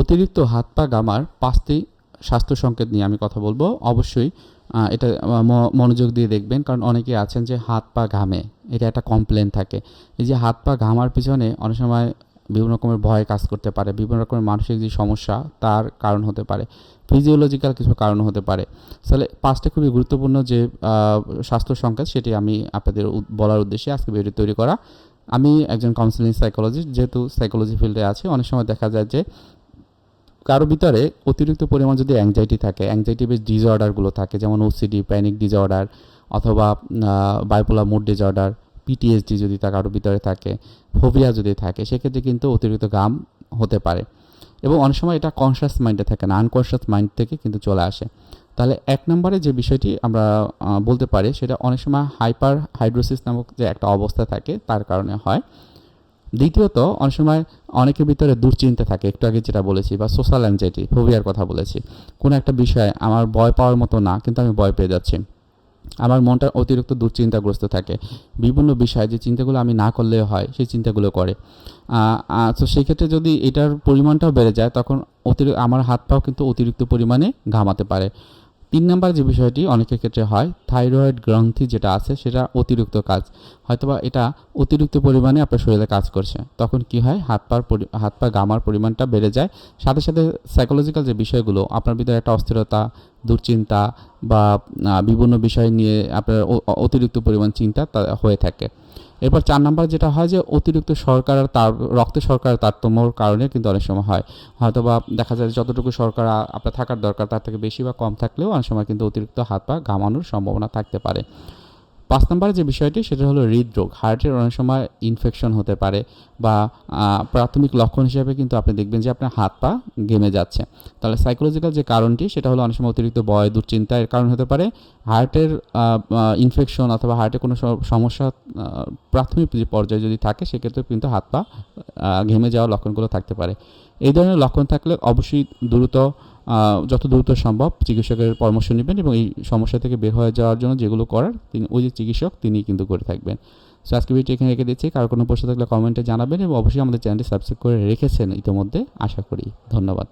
অতিরিক্ত হাত পা গামার পাঁচটি স্বাস্থ্য সংকেত নিয়ে আমি কথা বলব। অবশ্যই এটা মনোযোগ দিয়ে দেখবেন, কারণ অনেকে আছেন যে হাত পা ঘামে, এটা একটা কমপ্লেন থাকে। এই যে হাত পা ঘামার পিছনে অনেক সময় বিভিন্ন রকমের ভয় কাজ করতে পারে, বিভিন্ন রকমের মানসিক যে সমস্যা, তার কারণ হতে পারে ফিজিওলজিক্যাল কিছু কারণ হতে পারে। তাহলে পাঁচটা খুবই গুরুত্বপূর্ণ যে স্বাস্থ্য সংকেত, সেটি আমি আপনাদের বলার উদ্দেশ্যে আজকে ভিডিও তৈরি করা। আমি একজন কাউন্সিলিং সাইকোলজিস্ট যেহেতু সাইকোলজি ফিল্ডে আছি, অনেক সময় দেখা যায় যে কারও ভিতরে অতিরিক্ত পরিমাণ যদি অ্যাংজাইটি থাকে অ্যাংজাইটি বেস ডিসঅর্ডারগুলো থাকে, যেমন ওসিডি প্যানিক ডিসঅর্ডার অথবা বাইপোলার মুড ডিসঅর্ডার পিটিএসডি যদি তা কারোর ভিতরে থাকে ফোবিয়া যদি থাকে, সেক্ষেত্রে কিন্তু অতিরিক্ত গাম হতে পারে। এবং অনেক সময় এটা কনসিয়াস মাইন্ডে থাকে না আনকনসিয়াস মাইন্ড থেকে কিন্তু চলে আসে। তাহলে এক নম্বরে যে বিষয়টি আমরা বলতে পারি, সেটা অনেক সময় হাইপার হাইড্রোসিস নামক যে একটা অবস্থা থাকে, তার কারণে হয়। দ্বিতীয়ত, অনেক সময় অনেকের ভিতরে দুশ্চিন্তা থাকে। একটু আগে যেটা বলেছি, বা সোশ্যাল অ্যাংজাইটি ফোবিয়ার কথা বলেছি। কোনো একটা বিষয়ে আমার ভয় পাওয়ার মতো না, কিন্তু আমি ভয় পেয়ে যাচ্ছি। আমার মনটা অতিরিক্ত দুশ্চিন্তাগ্রস্ত থাকে। বিভিন্ন বিষয় যে চিন্তাগুলো আমি না করলেও হয়, সেই চিন্তাগুলো করে। তো সেক্ষেত্রে যদি এটার পরিমাণটাও বেড়ে যায়, তখন অতিরিক্ত আমার হাত পাও কিন্তু অতিরিক্ত পরিমাণে ঘামাতে পারে। তিন নাম্বার যে বিষয়টি অনেকের ক্ষেত্রে হয়, থাইরয়েড গ্রন্থি যেটা আছে সেটা অতিরিক্ত কাজ। হয়তোবা এটা অতিরিক্ত পরিমাণে আপনার শরীরে কাজ করছে। তখন কি হয়? হাত পার হাত পা গামার পরিমাণটা বেড়ে যায়। সাথে সাথে সাইকোলজিক্যাল যে বিষয়গুলো, আপনার ভিতরে একটা অস্থিরতা, দুশ্চিন্তা বা বিভিন্ন বিষয় নিয়ে আপনার অতিরিক্ত পরিমাণ চিন্তা হয়ে থাকে। এরপর চার নাম্বার যেটা হয় যে, অতিরিক্ত সরকার তার, রক্ত সরকারের তারতম্যর কারণে কিন্তু অনেক সময় হয়। হয়তো বা দেখা যায় যতটুকু সরকার আপনার থাকার দরকার, তার থেকে বেশি বা কম থাকলেও অনেক সময় কিন্তু অতিরিক্ত হাত পা ঘামানোর সম্ভাবনা থাকতে পারে। পাঁচ নম্বরে যে বিষয়টি, সেটা হলো হৃদরোগ। হার্টের অনেক সময় ইনফেকশন হতে পারে বা প্রাথমিক লক্ষণ হিসেবে কিন্তু আপনি দেখবেন যে আপনার হাত পা ঘেমে যাচ্ছে। তাহলে সাইকোলজিক্যাল যে কারণটি, সেটা হলো অনেক সময় অতিরিক্ত ভয়, দুশ্চিন্তা এর কারণ হতে পারে। হার্টের ইনফেকশন অথবা হার্টে কোনো সমস্যা প্রাথমিক যে পর্যায়ে যদি থাকে সেক্ষেত্রে কিন্তু হাত পা ঘেমে যাওয়ার লক্ষণগুলো থাকতে পারে। এই ধরনের লক্ষণ থাকলে অবশ্যই দ্রুত যত দ্রুত সম্ভব চিকিৎসকের পরামর্শ নেবেন এবং এই সমস্যা থেকে বের হয়ে যাওয়ার জন্য যেগুলো করার, তিনি ওই যে চিকিৎসক তিনি কিন্তু করে থাকবেন। সো আজকে ভিডিও এখানে রেখে দিচ্ছি। কারও কোনো প্রশ্ন থাকলে কমেন্টে জানাবেন এবং অবশ্যই আমাদের চ্যানেলটি সাবস্ক্রাইব করে রেখেছেন ইতিমধ্যে। আশা করি। ধন্যবাদ।